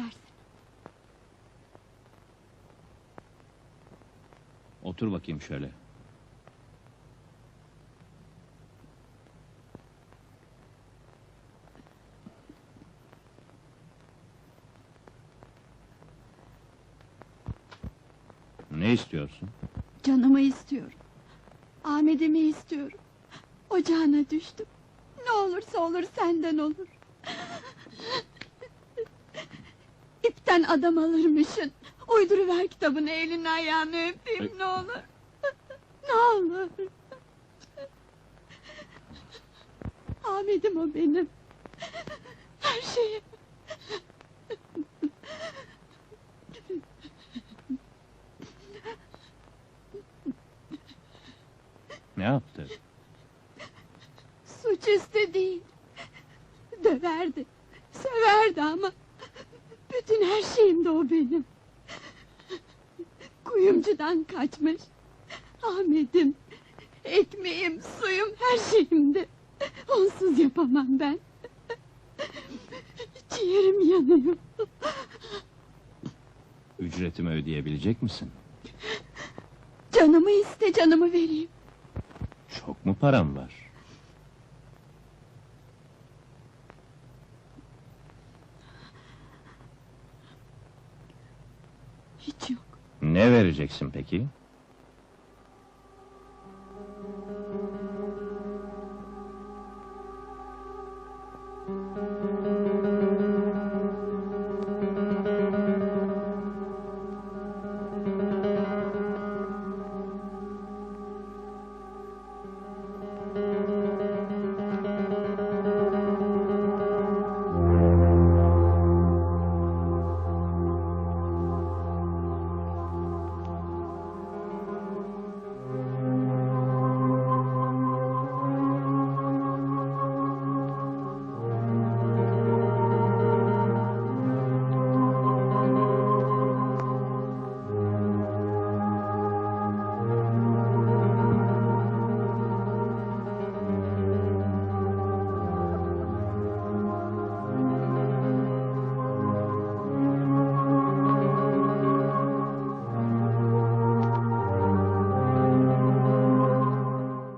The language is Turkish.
edersin. Otur bakayım şöyle. Ne istiyorsun? Canımı istiyorum. Ahmet'imi istiyorum. Ocağına düştüm. Ne olursa olur senden olur. İpten adam alırmışın. Uyduruver kitabını elini ayağını öpeyim ne olur. ne olur. Ahmet'im o benim. Her şeyim. Ne yaptı? Suçüstü değil. Döverdi, o benim. Kuyumcudan kaçmış. Ahmet'im, ekmeğim, suyum, her şeyimdi. Onsuz yapamam ben. Ciğerim yanıyor. Ücretimi ödeyebilecek misin? Canımı iste, canımı vereyim. Çok mu param var? Hiç yok. Ne vereceksin peki?